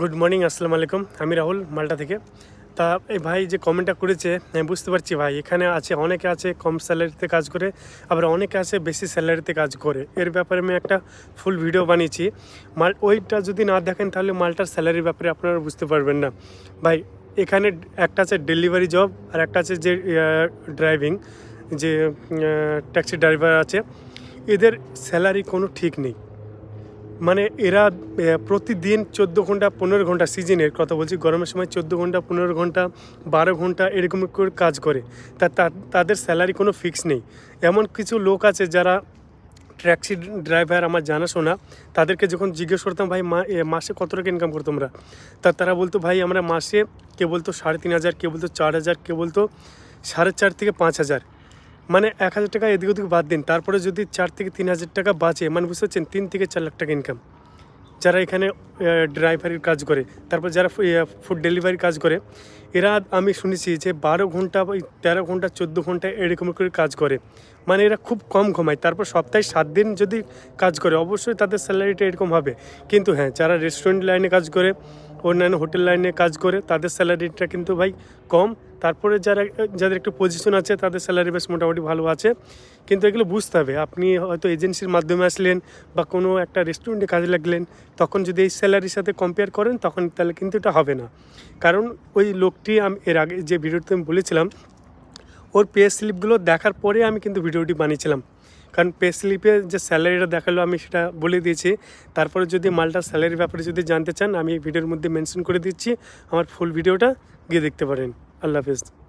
Good morning আসসালামু আলাইকুম। আমি রাহুল, মালটা থেকে। তা, এই ভাই যে কমেন্টটা করেছে, আমি বুঝতে পারছি ভাই, এখানে আছে, অনেকে আছে কম স্যালারিতে কাজ করে, আবার অনেকে আছে বেশি স্যালারিতে কাজ করে। এর ব্যাপারে আমি একটা ফুল ভিডিও বানিয়েছি। মাল, ওইটা যদি না দেখেন, তাহলে মালটার স্যালারির ব্যাপারে আপনারা বুঝতে পারবেন না। ভাই, এখানে একটা আছে ডেলিভারি জব আর একটা আছে যে ড্রাইভিং যে ট্যাক্সি ড্রাইভার আছে। এদের স্যালারি কোনো ঠিক নেই। মানে এরা প্রতিদিন চোদ্দ ঘণ্টা পনেরো ঘণ্টা সিজনের কথা বলছি, গরমের সময় চোদ্দ ঘণ্টা পনেরো ঘণ্টা বারো ঘণ্টা এরকম করে কাজ করে। তা তাদের স্যালারি কোনো ফিক্স নেই। এমন কিছু লোক আছে যারা ট্যাক্সি ড্রাইভার আমার জানাশোনা, তাদেরকে যখন জিজ্ঞেস করতাম, ভাই মাসে কত টাকা ইনকাম করতো তোমরা? তা তারা বলতো, ভাই, আমরা মাসে কে বলতো সাড়ে তিন হাজার কে বলতো চার হাজার কে বলতো সাড়ে চার থেকে পাঁচ হাজার। মানে এক হাজার টাকা এদিক ওদিক বাদ দিন, তারপরে যদি চার থেকে তিন হাজার টাকা বাঁচে মানে বুঝতে পারছেন, তিন থেকে চার লাখ টাকা ইনকাম যারা এখানে ড্রাইভারের কাজ করে, তারপর যারা ফুড ডেলিভারি কাজ করে, এরা আমি শুনেছি যে বারো ঘণ্টা বা তেরো ঘণ্টা, চোদ্দ ঘণ্টা এরকম করে কাজ করে। মানে এরা খুব কম ঘুমায়, তারপর সপ্তাহে সাত দিন যদি কাজ করে, অবশ্যই তাদের স্যালারিটা এরকম হবে। কিন্তু হ্যাঁ যারা রেস্টুরেন্ট লাইনে কাজ করে, অন্যান্য হোটেল লাইনে কাজ করে, তাদের স্যালারিটা কিন্তু ভাই কম। তারপরে যারা, যাদের একটু পজিশন আছে, তাদের স্যালারি বেশ মোটামুটি ভালো আছে। কিন্তু এগুলো বুঝতে হবে, আপনি হয়তো এজেন্সির মাধ্যমে আসলেন বা কোনো একটা রেস্টুরেন্টে কাজে লাগলেন, তখন যদি এই স্যালারির সাথে কম্পেয়ার করেন, তখন তাহলে কিন্তু এটা হবে না। কারণ ওই লোকটি আমি, এর আগে যে ভিডিওতে আমি বলেছিলাম, ওর পে স্লিপগুলো দেখার পরে আমি কিন্তু ভিডিওটি বানিয়েছিলাম। কারণ পে স্লিপে যে স্যালারিটা দেখাল, আমি সেটা বলে দিয়েছি। তারপরে যদি মালটার স্যালারির ব্যাপারে যদি জানতে চান, আমি ভিডিওর মধ্যে মেনশন করে দিচ্ছি, আমার ফুল ভিডিওটা গিয়ে দেখতে পারেন। আল্লাহ হাফিজ।